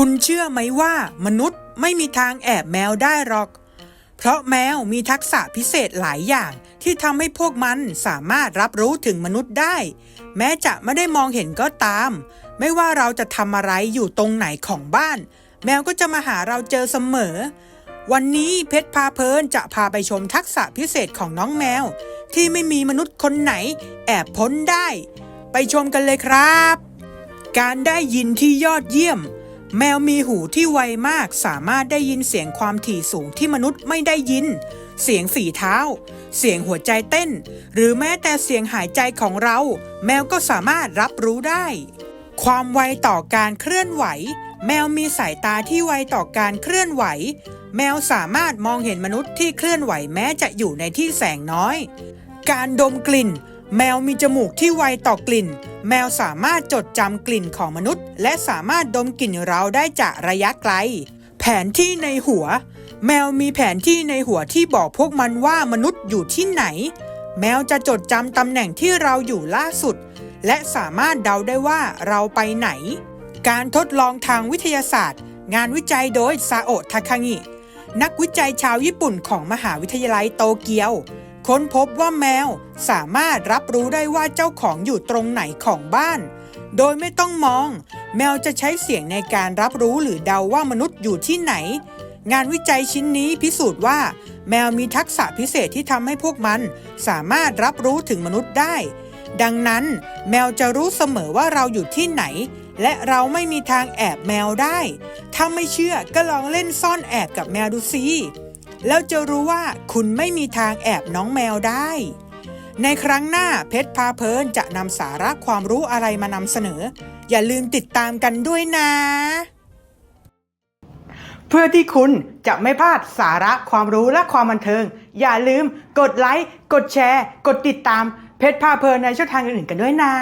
คุณเชื่อไหมว่ามนุษย์ไม่มีทางแอบแมวได้หรอก เพราะแมวมีทักษะพิเศษหลายอย่างที่ทำให้พวกมันสามารถรับรู้ถึงมนุษย์ได้ แม้จะไม่ได้มองเห็นก็ตาม ไม่ว่าเราจะทำอะไรอยู่ตรงไหนของบ้าน แมวก็จะมาหาเราเจอเสมอ วันนี้เพชรพาเพลินจะพาไปชมทักษะพิเศษของน้องแมว ที่ไม่มีมนุษย์คนไหน แอบพ้นได้ ไปชมกันเลยครับ การได้ยินที่ยอดเยี่ยม แมวมีหูที่ไวมากสามารถได้ยินเสียงความถี่สูงที่มนุษย์ไม่ได้ยิน เสียงฝีเท้า เสียงหัวใจเต้น หรือแม้แต่เสียงหายใจของเรา แมวก็สามารถรับรู้ได้ ความไวต่อการเคลื่อนไหว แมวมีสายตาที่ไวต่อการเคลื่อนไหว แมวสามารถมองเห็นมนุษย์ที่เคลื่อนไหวแม้จะอยู่ในที่แสงน้อย การดมกลิ่น แมวมีจมูกที่ไวต่อกลิ่น แมวสามารถจดจำกลิ่นของมนุษย์ และสามารถดมกลิ่นเราได้จากระยะไกล แผนที่ในหัว แมวมีแผนที่ในหัวที่บอกพวกมันว่ามนุษย์อยู่ที่ไหน แมวจะจดจำตำแหน่งที่เราอยู่ล่าสุด และสามารถเดาได้ว่าเราไปไหน การทดลองทางวิทยาศาสตร์ งานวิจัยโดยซาโอะทาคางินักวิจัยชาวญี่ปุ่นของมหาวิทยาลัยโตเกียว ค้นพบว่าแมวสามารถรับรู้ได้ว่าเจ้าของอยู่ตรงไหนของบ้าน โดยไม่ต้องมอง แมวจะใช้เสียงในการรับรู้หรือเดาว่ามนุษย์อยู่ที่ไหน งานวิจัยชิ้นนี้พิสูจน์ว่า แมวมีทักษะพิเศษที่ทำให้พวกมันสามารถรับรู้ถึงมนุษย์ได้ ดังนั้น แมวจะรู้เสมอว่าเราอยู่ที่ไหน และเราไม่มีทางแอบแมวได้ ถ้าไม่เชื่อก็ลองเล่นซ่อนแอบกับแมวดูสิ แล้วจะรู้ว่าคุณไม่มีทางแอบน้องแมวได้ ในครั้งหน้าเพชรพาเพลินจะนำสาระความรู้อะไรมานำเสนอ อย่าลืมติดตามกันด้วยนะ เพื่อที่คุณจะไม่พลาดสาระความรู้และความบันเทิง อย่าลืมกดไลค์ กดแชร์ กดติดตามเพชรพาเพลินในช่องทางอื่นๆกันด้วยนะ